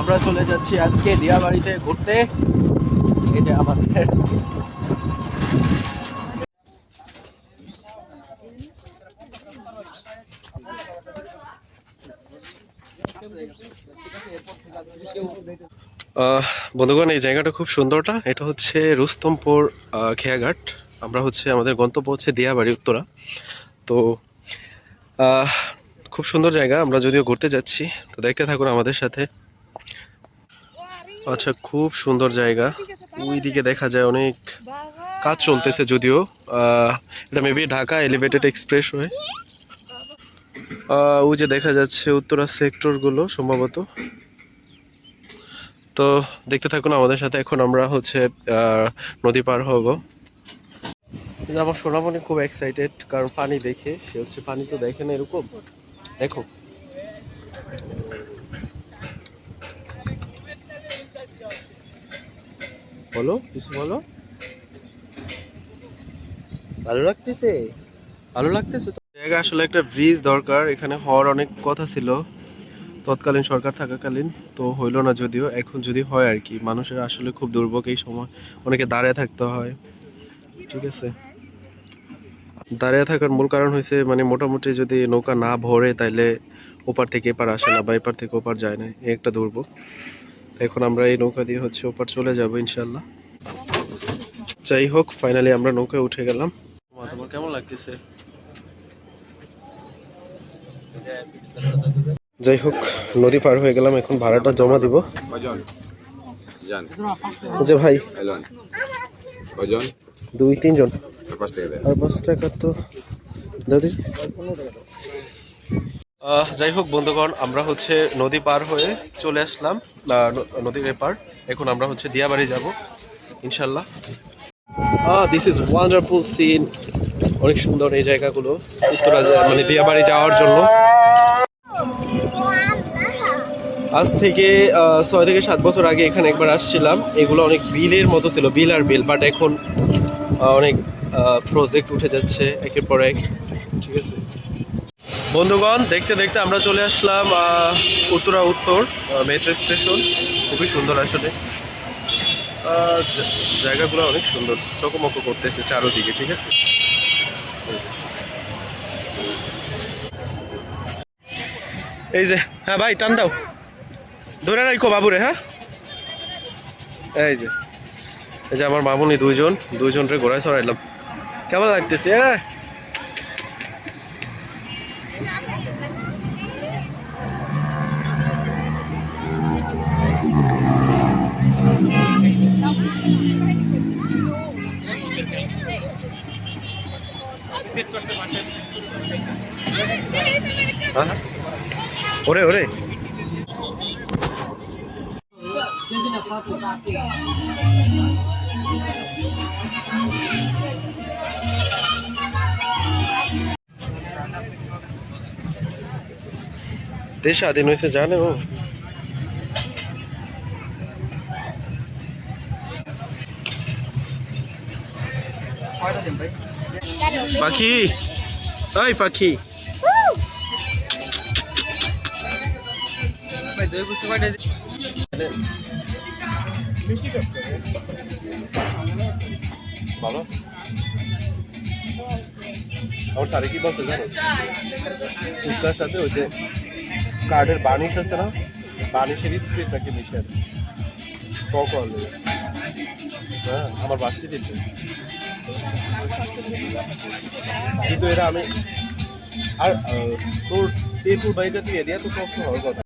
আমরা চলে যাচ্ছি আজকে দিয়াবাড়িতে ঘুরতে। এই যে আমাদের। বন্ধুগণ, এই জায়গাটা খুব সুন্দরটা। এটা হচ্ছে রুস্তমপুর খেয়াঘাট। আমরা হচ্ছে, আমাদের গন্তব্য হচ্ছে দিয়াবাড়ি, উত্তরা। তো খুব সুন্দর জায়গা, আমরা যদিও ঘুরতে যাচ্ছি, তো দেখতে থাকুন আমাদের সাথে। আচ্ছা খুব সুন্দর জায়গা। ওইদিকে দেখা যায় অনেক কাজ চলতেছে যদিও এটা মেবি ঢাকা এলিভেটেড এক্সপ্রেস হয়ে। ওই যে দেখা যাচ্ছে উত্তরা সেক্টরগুলো সম্ভবত। তো, দেখতে থাকুন আমাদের সাথে। এখন আমরা হচ্ছে নদী পার হব। আমার সোনামণি খুব এক্সাইটেড কারণ পানি দেখে, সে হচ্ছে পানি তো দেখে না এরকম। দেখো। বলো, কিছু বলো? ভালো লাগতেছে? ভালো লাগতেছে জায়গা আসলে একটা ব্রিজ দরকার, এখানে হওয়ার অনেক কথা ছিল। তৎকালীন সরকার থাকাকালীন, তো হইল না যদিও, এখন যদি হয় আর কি। মানুষের আসলে খুব দুর্ভোগ এই সময়, অনেকে দাঁড়িয়ে থাকতে হয়। ঠিক আছে? দাঁড়িয়ে থাকার মূল কারণ হয়েছে মানে মোটামুটি যদি নৌকা না ভরে তাইলে ওপার থেকে এপার আসে না বা এপার থেকে ওপার যায় না এই একটা দুর্ভোগ। এখন আমরা এই নৌকা দিয়ে হচ্ছে ওপার চলে যাব ইনশাল্লাহ যাই হোক ফাইনালি আমরা নৌকায় উঠে গেলাম। তোমার কেমন লাগতেছে? যাই হোক নদী পার হয়ে গেলাম এখন ভাড়াটা জমা দিব। যে ভাই। কজন দুই তিনজন। আর পাঁচ টাকা তো? দাদি? যাই হোক বন্ধুগণ আমরা হচ্ছে নদী পার হয়ে চলে আসলাম নদীর এপার। এখন আমরা হচ্ছে দিয়াবাড়ি যাব ইনশাল্লাহ। দিস ইজ ওয়ান্ডারফুল সিন অনেক সুন্দর এই জায়গাগুলো উত্তরা মানে দিয়াবাড়ি যাওয়ার জন্য। আজ থেকে ছয় থেকে সাত বছর আগে এখানে একবার আসছিলাম। এগুলো অনেক বিলের মতো ছিল বিল আর বিল বাট এখন অনেক প্রজেক্ট উঠে যাচ্ছে একের পর এক, ঠিক আছে? বন্ধুগণ, দেখতে দেখতে আমরা চলে আসলাম উত্তরা উত্তর মেট্রো স্টেশন খুবই সুন্দর আসলে। জায়গাগুলো অনেক সুন্দর, চকমক করতেছে চারোদিকে, ঠিক আছে? এই যে হ্যাঁ ভাই, টান দাও। ধরে রাখো বাবুরে হ্যাঁ? এই যে। এই যে আমার মামুনি দুইজন দুইজন রে ঘোড়ায় চড়াইলাম। কেমন লাগতেছে হ্যাঁ। ওরে ওরে। দেশ স্বাধীন হয়েছে জানে ও। পাখি। ওই পাখি। বাবা আমার স্যারে কি বলছে জানো? ফুচকার সাথে ওই যে কার্ডের বার্নিশ আছে না? বার্নিশের স্প্রে নাকি মিশে আছে হলো হ্যাঁ আমার বাসি দিচ্ছে কিন্তু এটা আমি আর তোর তেঁতুল বাড়িটা তুই এদিয়া তো টক হওয়ার কথা।